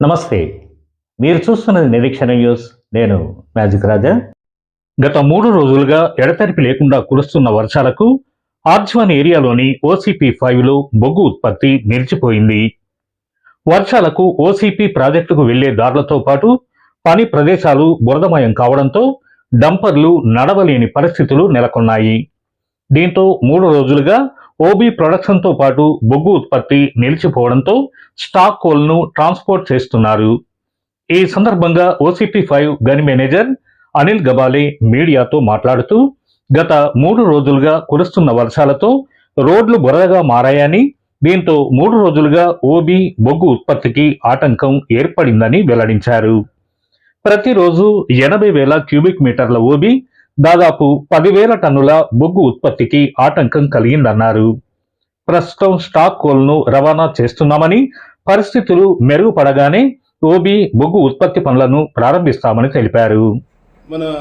నమస్తే. మీరు చూస్తున్నది నిరీక్షణ న్యూస్. నేను మ్యాజిక్ రాజా గత మూడు రోజులుగా ఎడతెరిపి లేకుండా కురుస్తున్న వర్షాలకు ఆర్జ్వాన్ ఏరియాలోని ఓసీపీ ఫైవ్లో బొగ్గు ఉత్పత్తి నిలిచిపోయింది. వర్షాలకు ఓసీపీ ప్రాజెక్టుకు వెళ్ళే దారులతో పాటు పని ప్రదేశాలు బురదమయం కావడంతో డంపర్లు నడవలేని పరిస్థితులు నెలకొన్నాయి. దీంతో మూడు రోజులుగా ఓబీ ప్రొడక్షన్తో పాటు బొగ్గు ఉత్పత్తి నిలిచిపోవడంతో స్టాక్ కోల్ను ట్రాన్స్పోర్ట్ చేస్తున్నారు. ఈ సందర్భంగా ఓసీపీ ఫైవ్ గని మేనేజర్ అనిల్ గబాలే మీడియాతో మాట్లాడుతూ గత మూడు రోజులుగా కురుస్తున్న వర్షాలతో రోడ్లు బురదగా మారాయని దీంతో మూడు రోజులుగా ఓబీ బొగ్గు ఉత్పత్తికి ఆటంకం ఏర్పడిందని వెల్లడించారు. ప్రతిరోజు ఎనభై వేల క్యూబిక్ మీటర్ల ఓబీ దాదాపు పదివేల టన్నుల బొగ్గు ఉత్పత్తికి ఆటంకం కలిగిందన్నారు. ప్రస్తుతం స్టాక్ కోల్ను రవాణా చేస్తున్నామని పరిస్థితులు మెరుగుపడగానే ఓబీ బొగ్గు ఉత్పత్తి పనులను ప్రారంభిస్తామని తెలిపారు. మన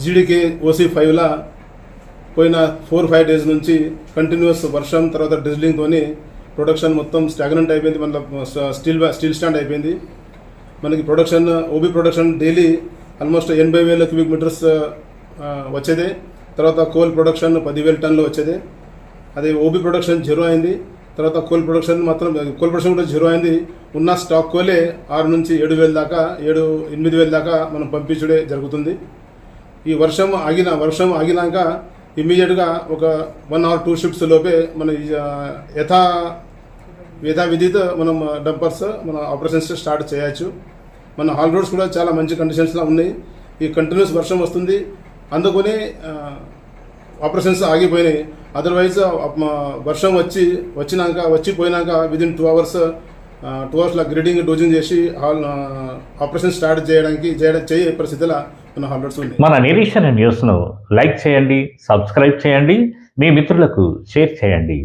జీడీకే ఓసీ ఫైవ్లా పోయిన ఫోర్ ఫైవ్ డేస్ నుంచి కంటిన్యూస్ వర్షం తర్వాత డ్రిజ్లింగ్తోని ప్రొడక్షన్ మొత్తం స్టాగ్నెంట్ అయిపోయింది. మన స్టీల్ స్టీల్ స్టాండ్ అయిపోయింది. మనకి production OB production daily almost ఎనభై వేల క్యూబిక్ మీటర్స్ వచ్చేదే. తర్వాత కోల్ ప్రొడక్షన్ పదివేల టన్నులు వచ్చేదే. అదే ఓబీ ప్రొడక్షన్ జీరో అయింది. తర్వాత కోల్ ప్రొడక్షన్ మాత్రం కోల్ ప్రొడక్షన్ కూడా జీరో అయింది. ఉన్న స్టాక్ కోలే ఆరు నుంచి ఏడు వేల దాకా ఏడు ఎనిమిది వేల దాకా మనం పంపించడే జరుగుతుంది. ఈ వర్షం ఆగిన వర్షం ఆగినాక ఇమ్మీడియట్గా ఒక వన్ అవర్ టూ షిఫ్ట్స్ లోపే మన యథా యథా యథావిధితో మనం డంపర్స్ మన ఆపరేషన్స్ స్టార్ట్ చేయొచ్చు. మన హాల్ రోడ్స్ కూడా చాలా మంచి కండిషన్స్లో ఉన్నాయి. ఈ కంటిన్యూస్ వర్షం వస్తుంది. అందుకని ఆపరేషన్స్ ఆగిపోయినాయి. అదర్వైజ్ వర్షం వచ్చి వచ్చినాక వచ్చి పోయినాక విదిన్ టూ అవర్స్ టూ అవర్స్లో గ్రీడింగ్ డోజింగ్ చేసి హాల్ ఆపరేషన్ స్టార్ట్ చేయడానికి చేయడం చేయ పరిస్థితిలో మన హాల్ ఉన్నాయి. మన నిరీక్షణ న్యూస్ను లైక్ చేయండి సబ్స్క్రైబ్ చేయండి మీ మిత్రులకు షేర్ చేయండి.